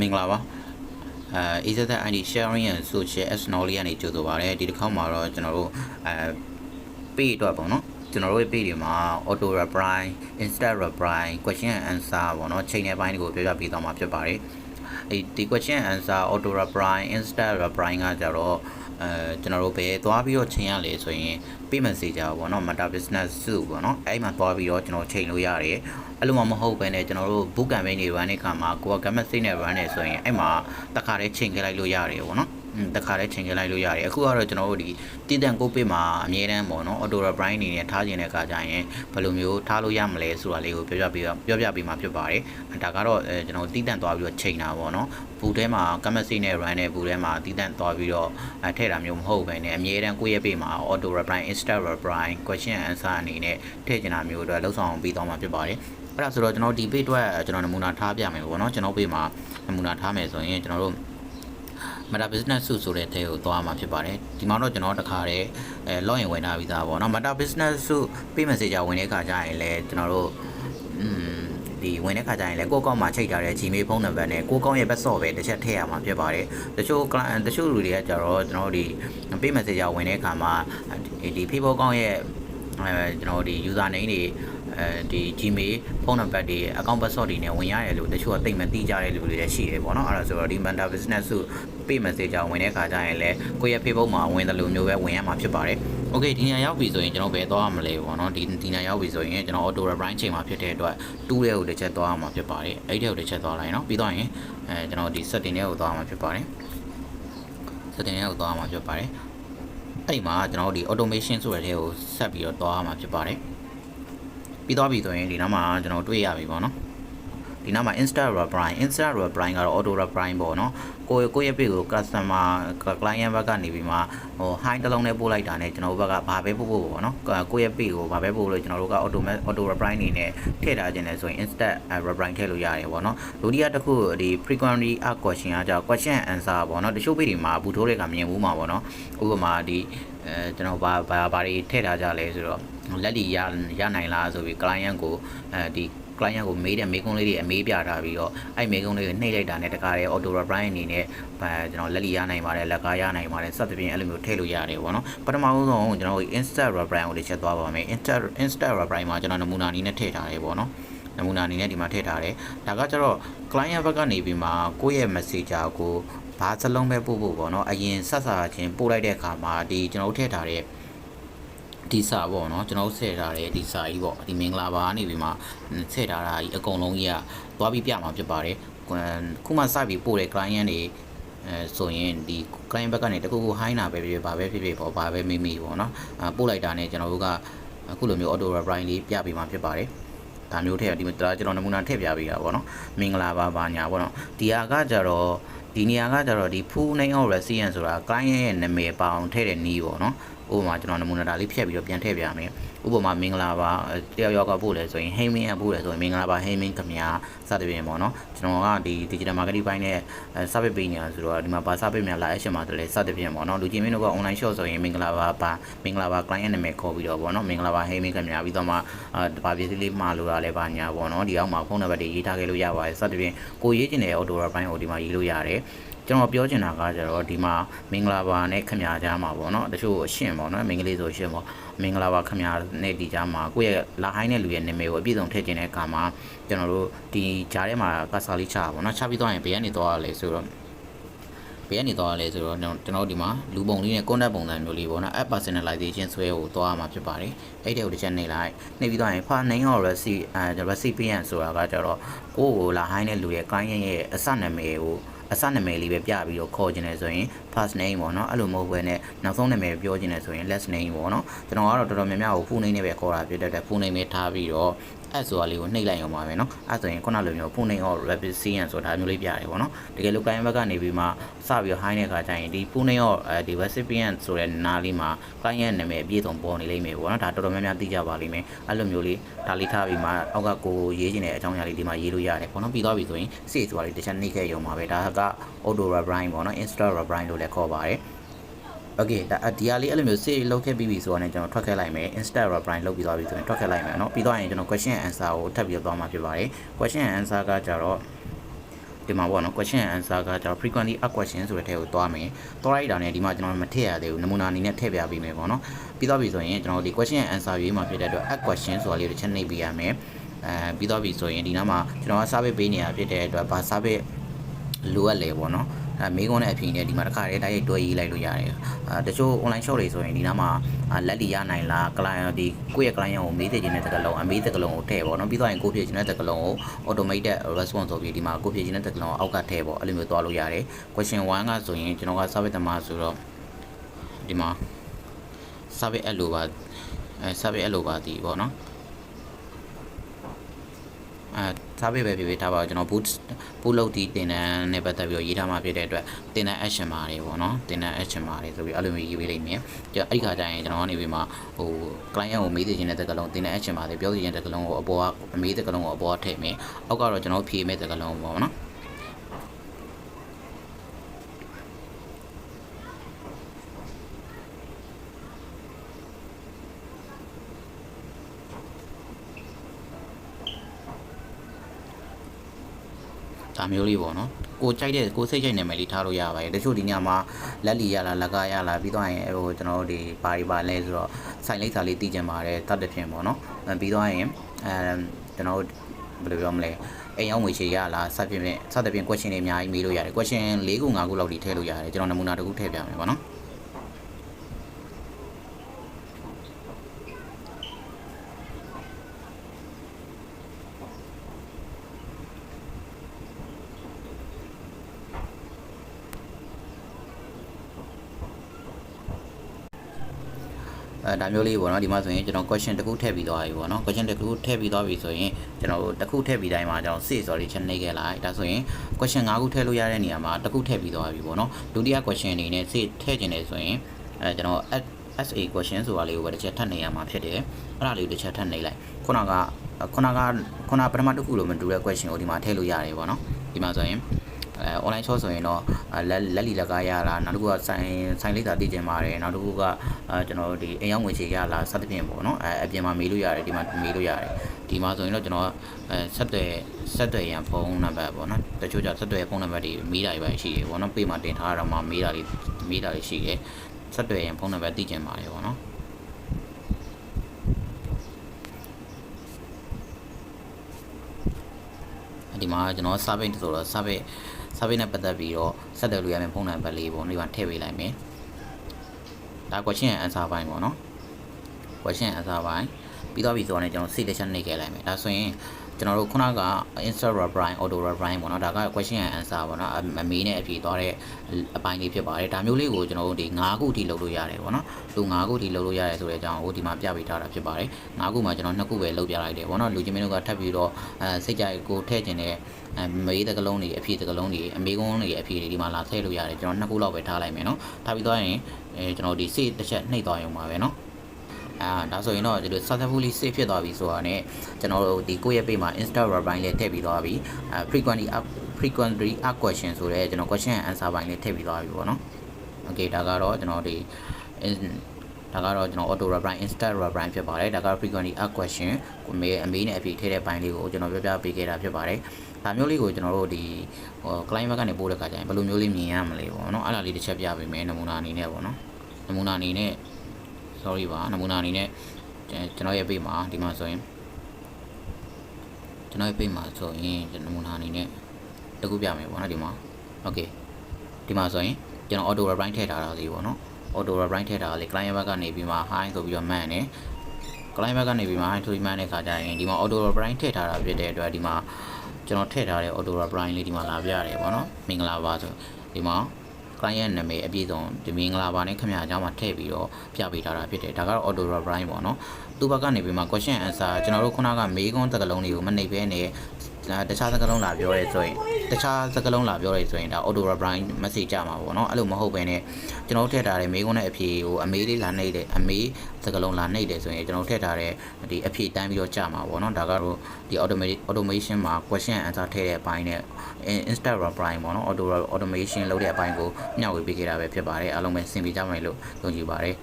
မင်္ဂလာပါအဲ AZZ ID sharing and social s knowledge ကနေကြိုဆိုပါရစေဒီတစ်ခေါက်မှာတော့ကျွန်တော်တို့အဲ page အတွက်ပေါ့နော်ကျွန်တော်တို့ရဲ့ page တွေမှာ auto reply instant reply question and answer ပေါ့နော်ချိန်တဲ့ပိုင်းတွေကိုပြောပြပေးသွားမှာဖြစ်ပါတယ်အဲဒီ question and answer auto reply instant reply ကကြတော့ အဲကျွန်တော်တို့ပဲသွားပြီးတော့ချိန်ရလေဆိုရင် pay message ပေါ့နော် meta business စုပေါ့နော်အဲ့မှာသွားပြီးတော့ကျွန်တော်ချိန်လို့ရတယ်အဲ့လိုမှမဟုတ်ဘဲနဲ့ကျွန်တော်တို့ book campaign တွေ run တဲ့အခါမှာကိုယ်က gamma state နဲ့ run နေဆိုရင်အဲ့မှာတခါတည်းချိန်ခဲ့လိုက်လို့ရတယ်ပေါ့နော်อืม တခါတည်းချိန်ခဲ့လိုက်လို့ရတယ်အခုကတော့ကျွန်တော်တို့ဒီတည်တံ့ကိုပေးမှာအမြဲတမ်းပေါ့နော် auto reply အနေနဲ့ထားခြင်းတဲ့အခါကျရင်ဘယ်လိုမျိုးထားလို့ရမလဲဆိုတာလေးကိုပြောပြပေးပြောပြပေးမှာဖြစ်ပါတယ်ဒါကတော့အဲကျွန်တော်တည်တံ့သွားပြီးတော့ချိန်တာပေါ့နော်ဘူးထဲမှာ gamma state နဲ့ run တဲ့ဘူးထဲမှာတည်တံ့သွားပြီးတော့အဲထည့်တာမျိုးမဟုတ်ဘဲနဲ့အမြဲတမ်းကိုယ့်ရဲ့ပေးမှာ auto reply instant reply question answer အနေနဲ့ထည့်ချင်တာမျိုးအတွက်လောက်ဆောင်ပြီးသွားမှာဖြစ်ပါတယ်အဲ့ဒါဆိုတော့ကျွန်တော်ဒီ page အတွက်ကျွန်တော်နမူနာထားပြမယ်ပေါ့နော်ကျွန်တော် page မှာနမူနာထားမယ်ဆိုရင်ကျွန်တော်တို့ Meta Business စုဆိုတဲ့ထဲကိုသွားမှာဖြစ်ပါတယ်ဒီမှာတော့ကျွန်တော်တခါတည်းအဲ login ဝင်ထားပြီးသားပေါ့နော် Meta Business စု pay message ဝင်တဲ့အခါကျရင်လည်းကျွန်တော်တို့อืมဒီဝင်တဲ့ခါကျရင်လည်းကိုယ့်ကောက်မှာချိန်ထားတဲ့ Gmail ဖုန်းနံပါတ်နဲ့ကိုယ့်ကောက်ရဲ့ password ပဲတစ်ချက်ထည့်ရမှာဖြစ်ပါတယ်တချို့ client တချို့လူတွေကကြတော့ကျွန်တော်တို့ဒီ pay message ဝင်တဲ့အခါမှာဒီ Facebook ကောက်ရဲ့အဲကျွန်တော်တို့ဒီ user name တွေ အဲဒီ Gmail ဖုန်းနံပါတ်တွေ account password တွေနဲ့ဝင်ရတယ်လို့တချို့ကသိမသိကြတဲ့လူတွေလည်းရှိတယ်ပေါ့နော်အဲ့ဒါဆိုတော့ဒီ Meta Business စု pay message ဝင်တဲ့အခါကျရင်လည်းကိုယ့်ရဲ့ Facebook မှာဝင်တယ်လို့မျိုးပဲဝင်ရမှာဖြစ်ပါတယ်။ Okay ဒီညရောက်ပြီဆိုရင်ကျွန်တော်ဘယ်သွားရမလဲပေါ့နော်ဒီဒီညရောက်ပြီဆိုရင်ကျွန်တော် auto reply ချိန်မှာဖြစ်တဲ့အတွက်တူးတဲ့ကိုတစ်ချက်သွားရမှာဖြစ်ပါတယ်။အဲ့ဒီကိုတစ်ချက်သွားလိုက်နော်ပြီးတော့ရင်အဲကျွန်တော်ဒီ setting တွေကိုသွားရမှာဖြစ်ပါတယ်။ setting တွေကိုသွားရမှာဖြစ်ပါတယ်။အဲ့ဒီမှာကျွန်တော်ဒီ automation ဆိုတဲ့ထဲကိုဆက်ပြီးတော့သွားရမှာဖြစ်ပါတယ်။ ပြီးသွားပြီဆိုရင်ဒီနောက်မှာကျွန်တော်တွေ့ရပြီပေါ့နော်။ဒီနောက်မှာ Insta reply Insta reply ကတော့ auto reply ပေါ့နော်ကိုယ့်ကိုယ့်ရဲ့ page ကို customer client ဘက်ကနေပြီးမှဟို hi တစ်လုံးနဲ့ပို့လိုက်တာနဲ့ကျွန်တော်တို့ဘက်ကဘာပဲပို့ပို့ပေါ့နော်ကိုယ့်ရဲ့ page ကိုဘာပဲပို့လို့ကျွန်တော်တို့က auto auto reply အနေနဲ့ထည့်ထားခြင်းလဲဆိုရင် insta reply ထည့်လို့ရတယ်ပေါ့နော်ဒုတိယတစ်ခုဒီ frequently asked question ကကြောင့် question answer ပေါ့နော်တချို့ page တွေမှာဘူးထိုးတဲ့ကမြင်ဘူးမှာပေါ့နော်ဥပမာဒီ အဲကျွန်တော်ဘာဘာဘာတွေထည့်ထားကြလဲဆိုတော့လက်လီရရနိုင်လားဆိုပြီး client ကိုအဲဒီ client ကိုမေးတဲ့မေးခွန်းလေးတွေအမေးပြထားပြီးတော့အဲ့မေးခွန်းလေးကိုနှိပ်လိုက်တာနဲ့တခါတည်း auto reply အနေနဲ့အဲကျွန်တော်လက်လီရနိုင်ပါတယ်လက်ကားရနိုင်ပါတယ်စသဖြင့်အဲ့လိုမျိုးထည့်လို့ရတယ်ပေါ့နော်ပထမဆုံးကျွန်တော် insta reply ကိုလေးချက်သွားပါမယ် insta insta reply မှာကျွန်တော်နမူနာအနေနဲ့ထည့်ထားတယ်ပေါ့နော်နမူနာအနေနဲ့ဒီမှာထည့်ထားတယ်ဒါကကျတော့ client ဘက်ကနေပြီးမှကိုယ့်ရဲ့ messenger ကို ဘာစလုံးပဲပို့ဖို့ပေါ့နော်အရင်ဆက်စားချင်းပို့လိုက်တဲ့အခါမှာဒီကျွန်တော်ထည့်ထားတဲ့ဒီစာပေါ့နော်ကျွန်တော်ဆက်ထားတဲ့ဒီစာကြီးပေါ့ဒီမင်္ဂလာပါနေပြီးမှဆက်ထားတာကြီးအကုန်လုံးကြီးကသွားပြီးပြမှာဖြစ်ပါတယ်ခုမှစပြီးပို့တဲ့ client တွေအဲဆိုရင်ဒီ client ဘက်ကနေတခုခု high နာပဲဖြစ်ဖြစ်ဘာပဲဖြစ်ဖြစ်ပေါ့ဘာပဲမိမိပေါ့နော်အပို့လိုက်တာနဲ့ကျွန်တော်တို့ကအခုလိုမျိုး auto reply လေးပြပေးမှာဖြစ်ပါတယ်ဒါမျိုးထည့်ဒီမှာကျွန်တော်နမူနာထည့်ပြပေးတာပေါ့နော်မင်္ဂလာပါပါညာပေါ့နော်ဒီဟာကကြတော့ ဒီနေရာကကြတော့ဒီ full name of resident ဆိုတာ client ရဲ့နာမည်ပေါအောင်ထည့်တဲ့နည်းပေါ့နော် ဥပမာကျွန်တော်နမူနာတာလေးဖြတ်ပြီးတော့ပြန်ထည့်ပြမယ်ဥပမာမင်္ဂလာပါတယောက်ယောက်ကပို့လဲဆိုရင်ဟိမင်းအပို့လဲဆိုရင်မင်္ဂလာပါဟိမင်းခင်ဗျာစသဖြင့်ပေါ့နော်ကျွန်တော်ကဒီ digital marketing ဘိုင်းနဲ့ service ပေးနေတာဆိုတော့ဒီမှာပါ service များလာအရှင်ပါတယ်စသဖြင့်ပေါ့နော်လူချင်းမင်းတို့က online shop ဆိုရင်မင်္ဂလာပါပါမင်္ဂလာပါ client နာမည်ခေါ်ပြီးတော့ပေါ့နော်မင်္ဂလာပါဟိမင်းခင်ဗျာပြီးတော့မှအာဗာပစ္စည်းလေးမှာလို့ရလဲပါညာပေါ့နော်ဒီအောက်မှာဖုန်းနံပါတ်တွေရေးထားခဲ့လို့ရပါတယ်စသဖြင့်ကိုရေးချင်တဲ့ auto ဘိုင်းကိုဒီမှာရေးလို့ရတယ် ကျွန်တော်ပြောချင်တာကကျတော့ဒီမှာမင်္ဂလာပါနဲ့ခင်ဗျာကြားမှာပေါ့နော်တချို့အရှင်ပေါ့နော်မင်္ဂလေးဆိုရှင်ပေါ့မင်္ဂလာပါခင်ဗျာနဲ့ဒီကြားမှာကိုယ့်ရဲ့လာဟိုင်းတဲ့လူရဲ့နာမည်ကိုအပြည့်စုံထည့်ခြင်းတဲ့အခါမှာကျွန်တော်တို့ဒီကြားထဲမှာကစားလေးချတာပေါ့နော်ချပြီးသွားရင်ဘယ်ကနေသွားရလဲဆိုတော့ဘယ်ကနေသွားရလဲဆိုတော့ကျွန်တော်ဒီမှာလူပုံလေးနဲ့ contact ပုံစံမျိုးလေးပေါ့နော် app personalization ဆွဲကိုသွားရမှာဖြစ်ပါတယ်အဲ့တဲ့ကိုတစ်ချက်နှိပ်လိုက်နှိပ်ပြီးသွားရင် file name or receipt အဲ recipient ဆိုတာကကျတော့ကိုယ့်ကိုလာဟိုင်းတဲ့လူရဲ့ client ရဲ့အစနာမည်ကို အစနာမည်လေးပဲပြပြီးတော့ခေါ်ခြင်းလဲဆိုရင် first name ပေါ့နော်အဲ့လိုမဟုတ်ဘဲနဲ့နောက်ဆုံးနာမည်ပြောခြင်းလဲဆိုရင် last name ပေါ့နော်ကျွန်တော်ကတော့တော်တော်များများကို full name နဲ့ပဲခေါ်တာဖြစ်တဲ့အတွက် full name နဲ့ထားပြီးတော့ အဲ့ဆိုတာလေးကိုနှိပ်လိုက်အောင်ပါပဲเนาะအဲ့ဆိုရင်ခုနလိုမျိုး full name of representative ဆိုတာမျိုးလေးပြရတယ်ပေါ့เนาะတကယ်လို့ client ဘက်ကနေပြီးမှစပြီး high တဲ့ခါကျရင်ဒီ full name of ဒီ recipient ဆိုတဲ့နားလေးမှာ client နာမည်အပြည့်စုံပေါ်နေလိမ့်မယ်ပေါ့เนาะဒါတော်တော်များများသိကြပါလိမ့်မယ်အဲ့လိုမျိုးလေးဒါလေးထားပြီးမှအောက်ကကိုရေးချင်တဲ့အကြောင်းအရာလေးဒီမှာရေးလို့ရတယ်ပေါ့เนาะပြီးသွားပြီဆိုရင် save ဆိုတာလေးတစ်ချက်နှိပ်ခဲ့ရုံပါပဲဒါက auto reply ပေါ့เนาะ insta reply လို့လည်းခေါ်ပါတယ် okay ဒါဒီဟာလေးအဲ့လိုမျိုး save လုပ်ခဲ့ပြီးပြီဆိုတော့ねကျွန်တော်ထွက်ခဲ့လိုက်မယ် insta reply လုပ်ပြီးသွားပြီဆိုရင်ထွက်ခဲ့လိုက်မယ်เนาะပြီးသွားရင်ကျွန်တော် question and answer ကိုထပ်ပြီးတော့သွားမှာဖြစ်ပါတယ် question and answer ကကြတော့ဒီ ဒီမှာပေါ့နော် question and answer ကကျွန်တော် frequently asked question ဆိုတဲ့ထဲကိုသွားမယ်သွားလိုက်တာနဲ့ဒီမှာကျွန်တော်မထည့်ရသေးဘူးနမူနာအနေနဲ့ထည့်ပြပေးမယ်ပေါ့နော်ပြီးတော့ပြီဆိုရင်ကျွန်တော်ဒီ question and answer ရေးမှာဖြစ်တဲ့အတွက် ask question ဆိုတာလေးကိုတစ်ချက်နှိပ်ပေးရမယ်အဲပြီးတော့ပြီဆိုရင်ဒီနားမှာကျွန်တော်က survey ပေးနေတာဖြစ်တဲ့အတွက်ဘာ survey လိုအပ်လဲပေါ့နော် အဲမေးခွန်းနဲ့အပြင်နဲ့ဒီမှာတစ်ခါတည်းတိုက်ရိုက်တွဲရေးလိုက်လို့ရတယ်အဲတချို့ online shop တွေဆိုရင်ဒီနားမှာလက်လီရနိုင်လား client ဒီကိုယ့်ရဲ့ client ကိုမေးသိခြင်းတဲ့တကလုံးအမေးတကလုံးကိုထည့်ပေါ့နော်ပြီးတော့ရင်ကိုဖြည့်ခြင်းတဲ့တကလုံးကို automated response ဆိုပြီးဒီမှာကိုဖြည့်ခြင်းတဲ့တကလုံးကိုအောက်ကထည့်ပေါ့အဲ့လိုမျိုးသွားလို့ရတယ် question 1ကဆိုရင်ကျွန်တော်က survey သမားဆိုတော့ဒီမှာ survey အဲ့လိုပါအဲ survey အဲ့လိုပါဒီပေါ့နော် အဲစားပေးပဲဖြစ်ဖြစ်ထားပါတော့ကျွန်တော် boot boot လုပ်ဒီတင်တန်းနဲ့ပတ်သက်ပြီးတော့ရေးထားမှဖြစ်တဲ့အတွက်တင်တန်း action ပါတွေပေါ့နော်တင်တန်း action ပါတွေဆိုပြီးအဲ့လိုမျိုးရေးပေးလိုက်မယ်ကျွန်တော်အဲ့ဒီခါကျရင်ကျွန်တော်ကနေပြီးမှဟို client ကိုမေးသိချင်တဲ့တက္ကလုံးတင်တန်း action ပါတွေပြောသိချင်တဲ့တက္ကလုံးကိုအပေါ်ကအမေးတက္ကလုံးကိုအပေါ်ကထည့်မယ်အောက်ကတော့ကျွန်တော်ဖြေမဲ့တက္ကလုံးပေါ့နော် ဒါမျိုးလေးပေါ့နော်ကိုကြိုက်တဲ့ကိုစိတ်ကြိုက်နေမယ်လေးထားလို့ရပါတယ်တချို့ဒီညမှာလက်လီရလားလက်ကားရလားပြီးတော့ရင်ဟိုကျွန်တော်တို့ဒီပါရီပါလဲဆိုတော့စိုင်လိပ်စာလေးတည်ကြပါတယ်တတ်တဲ့ဖြစ်ပေါ့နော်အဲပြီးတော့ရင်အဲကျွန်တော်တို့ဘယ်လိုပြောမလဲအိမ်အောင်ငွေချေရလားစသဖြင့်စသဖြင့် question တွေအများကြီးမေးလို့ရတယ် question ၄ခု၅ခုလောက်ထိထည့်လို့ရတယ်ကျွန်တော်နမူနာတစ်ခုထည့်ပြမယ်ပေါ့နော် အဲဒါမျိုးလေးပေါ့နော်ဒီမှာဆိုရင်ကျွန်တော် question တစ်ခုထည့်ပြီးသွားပြီပေါ့နော် question တစ်ခုထည့်ပြီးသွားပြီဆိုရင်ကျွန်တော်တို့တစ်ခုထည့်ပြီးတိုင်းမှာကျွန်တော် say sorry ချက်နှိပ်ခဲ့လိုက်ဒါဆိုရင် question 5ခုထည့်လို့ရတဲ့နေရာမှာတစ်ခုထည့်ပြီးသွားပြီပေါ့နော်ဒုတိယ question အနေနဲ့ say ထည့်ခြင်းလေဆိုရင်အဲကျွန်တော် SA question ဆိုတာလေးကိုပဲတစ်ချက်ထပ်နေရမှာဖြစ်တယ်အဲ့ဒါလေးကိုတစ်ချက်ထပ်နေလိုက်ခုနကခုနကခုနပထမတစ်ခုလိုမတူတဲ့ question ကိုဒီမှာထည့်လို့ရတယ်ပေါ့နော်ဒီမှာဆိုရင် အဲ online shop ဆိုရင်တော့လက်လက်လီလက်ကားရတာနောက်တစ်ခုကဆိုင်ဆိုင်လေးသာတည်ကျင်ပါတယ်နောက်တစ်ခုကအဲကျွန်တော်တို့ဒီအိမ်ရောက်ငွေချေရလာစသဖြင့်ပေါ့နော်အဲအပြင်မှာမေးလို့ရတယ်ဒီမှာမေးလို့ရတယ်ဒီမှာဆိုရင်တော့ကျွန်တော်အဲဆက်သွယ်ဆက်သွယ်ရန်ဖုန်းနံပါတ်ပေါ့နော်တချို့ကျဆက်သွယ်ဖုန်းနံပါတ်တွေမေးတာတွေပဲရှိတယ်ပေါ့နော်ပေးမှာတင်ထားတာမှမေးတာတွေမေးတာတွေရှိတယ်ဆက်သွယ်ရန်ဖုန်းနံပါတ်တည်ကျင်ပါတယ်ပေါ့နော် ဒီမှာကျွန်တော် service ဆိုတော့ service service နဲ့ပတ်သက်ပြီးတော့ဆက်သွယ်လို့ရမယ့်ဖုန်းနံပါတ်လေးပေါ့ဒီမှာထည့်ပေးလိုက်မယ်ဒါ question and answer ပိုင်းပေါ့နော် question and answer ပိုင်းပြီးတော့ပြီဆိုတော့လည်းကျွန်တော် selection နှိပ်ခဲ့လိုက်မယ်ဒါဆိုရင် ကျွန်တော်တို့ခုနက insert reply auto reply ပေါ့နော်ဒါက question and answer ပေါ့နော်အမေးနဲ့အဖြေသွားတဲ့အပိုင်းလေးဖြစ်ပါတယ်ဒါမျိုးလေးကိုကျွန်တော်တို့ဒီ9ခုအထိလုပ်လို့ရတယ်ပေါ့နော်လူ9ခုအထိလုပ်လို့ရတယ်ဆိုတဲ့အကြောင်းကိုဒီမှာပြပေးထားတာဖြစ်ပါတယ်9ခုမှာကျွန်တော်2ခုပဲလုပ်ပြလိုက်တယ်ပေါ့နော်လူချင်းမင်းတို့ကထပ်ပြီးတော့အဲစိတ်ကြိုက်ကိုထည့်ခြင်းတဲ့အဲမေးတကလုံးတွေအဖြေတကလုံးတွေအမေကုန်းတွေအဖြေတွေဒီမှာလာထည့်လို့ရတယ်ကျွန်တော်2ခုလောက်ပဲထားလိုက်မယ်နော်ထားပြီးသွားရင်အဲကျွန်တော်ဒီ save တစ်ချက်နှိပ်သွားရုံပါပဲနော် အာဒါဆိုရင်တော့ဒီလို successfully save ဖြစ်သွားပြီဆိုတာနဲ့ကျွန်တော်တို့ဒီကိုယ့်ရဲ့ page မှာ Insta reply လေးထည့်ပြီးသွားပြီအဲ frequently up frequently ask question ဆိုတဲ့ကျွန်တော် question and answer ပိုင်းလေးထည့်ပြီးသွားပြီပေါ့နော် okay ဒါကတော့ကျွန်တော်ဒီဒါကတော့ကျွန်တော် auto reply instant reply ဖြစ်ပါတယ်ဒါက frequently asked question ကိုမေးအမေးနဲ့အဖြေထည့်တဲ့ပိုင်းလေးကိုကျွန်တော်ပြောပြပေးခဲ့တာဖြစ်ပါတယ်ဒါမျိုးလေးကိုကျွန်တော်တို့ဒီဟို client ဘက်ကနေပို့တဲ့ခါကျရင်ဘယ်လိုမျိုးလေးမြင်ရမလဲပေါ့နော်အဲ့ဒါလေးတစ်ချက်ပြပေးမယ်နမူနာအနေနဲ့ပေါ့နော်နမူနာအနေနဲ့ sorry ပါနမူနာအနေနဲ့ကျွန်တော်ရဲ့ page မှာဒီမှာဆိုရင်ကျွန်တော်ရဲ့ page မှာဆိုရင်နမူနာအနေနဲ့တခုပြမယ်ပေါ့နော်ဒီမှာ okay ဒီမှာဆိုရင်ကျွန်တော် auto reply ထည့်ထားတာလေးပေါ့နော် auto reply ထည့်ထားတာလေ client ဘက်ကနေပြီးမှ hi ဆိုပြီးတော့မှန်တယ် client ဘက်ကနေပြီးမှ hi ဆိုပြီးမှန်တဲ့ခါကျရင်ဒီမှာ auto reply ထည့်ထားတာဖြစ်တဲ့အတွက်ဒီမှာကျွန်တော်ထည့်ထားတဲ့ auto reply လေးဒီမှာလာပြရတယ်ပေါ့နော်မင်္ဂလာပါဆိုဒီမှာ client နာမည်အပြည့်စုံဒီမင်္ဂလာပါနဲ့ခင်ဗျာအကြောင်းမှာထည့်ပြီးတော့ပြပေးထားတာဖြစ်တယ်ဒါကတော့ auto reply ပေါ့နော်သူ့ဘက်ကနေပြီးမှ question answer ကျွန်တော်တို့ခုနကမေးခွန်းတကလုံးတွေကိုမနှိပ်ဘဲနဲ့ဒါ တခြားစကားလုံးလာပြောရဲဆိုရင်တခြားစကားလုံးလာပြောရဲဆိုရင်ဒါ auto reply message ကြမှာပေါ့နော်အဲ့လိုမဟုတ်ဘဲနဲ့ကျွန်တော်ထည့်ထားတဲ့မေးခွန်းနဲ့အဖြေကိုအမေးလေးလာနှိပ်တယ်အမေးစကားလုံးလာနှိပ်တယ်ဆိုရင်ကျွန်တော်ထည့်ထားတဲ့ဒီအဖြေတန်းပြီးတော့ကြမှာပေါ့နော်ဒါကတော့ဒီ automatic automation မှာ question answer ထည့်တဲ့အပိုင်းနဲ့ instant reply ပေါ့နော် auto automation လုပ်တဲ့အပိုင်းကိုမျှဝေပေးခဲ့တာပဲဖြစ်ပါတယ်အားလုံးပဲဆင်ပြေကြမယ်လို့ယုံကြည်ပါတယ်